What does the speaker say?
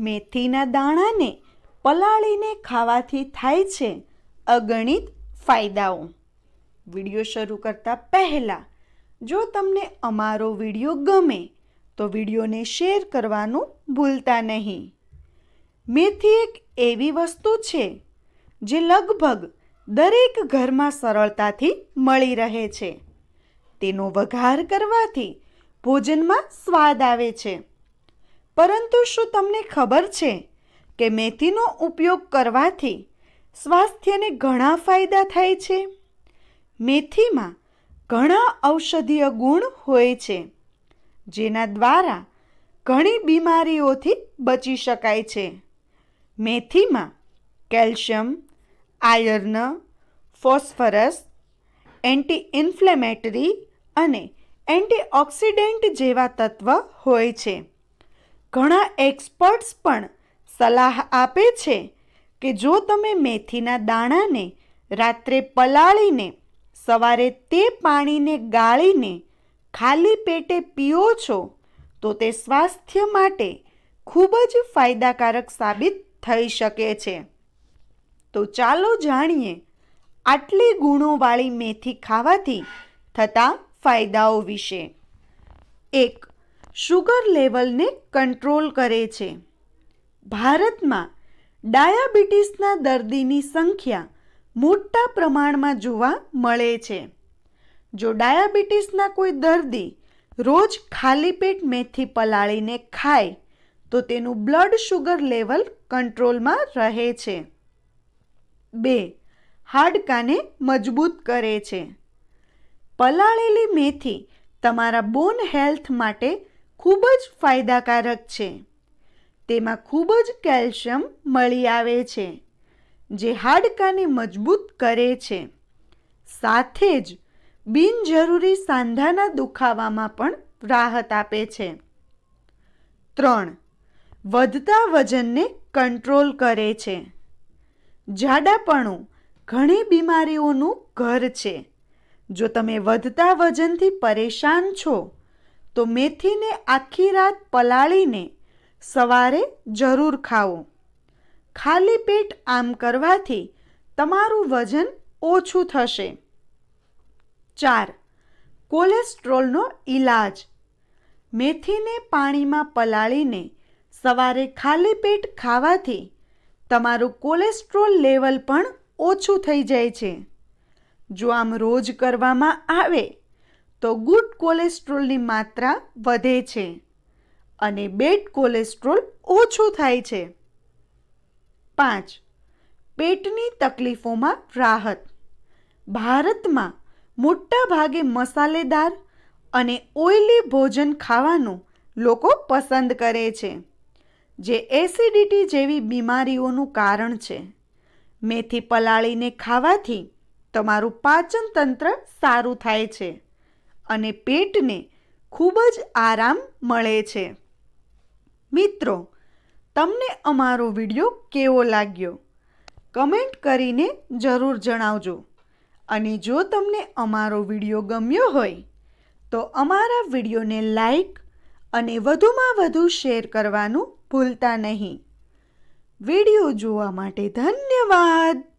મેથીના દાણાને પલાળીને ખાવાથી થાય છે અગણિત ફાયદાઓ. વીડિયો શરૂ કરતાં પહેલાં, જો તમને અમારો વીડિયો ગમે, તો વિડીયોને શેર કરવાનું ભૂલતા નહીં. મેથી એક એવી વસ્તુ છે, જે લગભગ દરેક ઘરમાં સરળતાથી મળી રહે છે. તેનો વઘાર કરવાથી ભોજનમાં સ્વાદ આવે છે. પરંતુ શું તમને ખબર છે કે મેથીનો ઉપયોગ કરવાથી સ્વાસ્થ્યને ઘણા ફાયદા થાય છે? મેથીમાં ઘણા ઔષધીય ગુણ હોય છે, જેના દ્વારા ઘણી બીમારીઓથી બચી શકાય છે. મેથીમાં calcium, iron, phosphorus anti inflammatory અને એન્ટીઓક્સિડન્ટ જેવા તત્વ હોય છે. ઘણા એક્સપર્ટ્સ પણ સલાહ આપે છે કે જો તમે મેથીના દાણાને રાત્રે પલાળીને, સવારે તે પાણીને ગાળીને ખાલી પેટે પીઓ છો, તો તે સ્વાસ્થ્ય માટે ખૂબ જ ફાયદાકારક સાબિત થઈ શકે છે. તો ચાલો જાણીએ આટલી ગુણોવાળી મેથી ખાવાથી થતા ફાયદાઓ વિશે. એક શુગર લેવલને કંટ્રોલ કરે છે. ભારતમાં ડાયાબિટીસના દર્દીની સંખ્યા મોટા પ્રમાણમાં જોવા મળે છે. જો ડાયાબિટીસના કોઈ દર્દી રોજ ખાલી પેટ મેથી પલાળીને ખાય, તો તેનું બ્લડ શુગર લેવલ કંટ્રોલમાં રહે છે. બે, હાડકાને મજબૂત કરે છે. પલાળેલી મેથી તમારા બોન હેલ્થ માટે ખૂબ જ ફાયદાકારક છે. તેમાં ખૂબ જ કેલ્શિયમ મળી આવે છે, જે હાડકાને મજબૂત કરે છે. સાથે જ બિનજરૂરી સાંધાના દુખાવામાં પણ રાહત આપે છે. ત્રણ, વધતા વજનને કંટ્રોલ કરે છે. જાડાપણું ઘણી બીમારીઓનું ઘર છે. જો તમે વધતા વજનથી પરેશાન છો તો મેથીને આખી રાત પલાળીને સવારે જરૂર ખાઓ. ખાલી પેટ આમ કરવાથી તમારું વજન ઓછું થશે. ચાર, કોલેસ્ટ્રોલનો ઈલાજ. મેથીને પાણીમાં પલાળીને સવારે ખાલી પેટ ખાવાથી તમારું કોલેસ્ટ્રોલ લેવલ પણ ઓછું થઈ જાય છે. જો આમ રોજ કરવામાં આવે તો ગુડ કોલેસ્ટ્રોલની માત્રા વધે છે અને બેડ કોલેસ્ટ્રોલ ઓછું થાય છે. પાંચ, પેટની તકલીફોમાં રાહત. ભારતમાં મોટા ભાગે મસાલેદાર અને ઓઇલી ભોજન ખાવાનું લોકો પસંદ કરે છે, જે એસિડિટી જેવી બીમારીઓનું કારણ છે. મેથી પલાળીને ખાવાથી તમારું પાચન તંત્ર સારું થાય છે. અને પેટને ખૂબ જ આરામ મળે છે. મિત્રો, તમને અમારો વીડિયો કેવો લાગ્યો? કમેન્ટ કરીને જરૂર જણાવજો. અને જો તમને અમારો વીડિયો ગમ્યો હોય, તો અમારા વિડીયોને લાઈક અને વધુમાં વધુ શેર કરવાનું ભૂલતા નહીં. વીડિયો જોવા માટે ધન્યવાદ!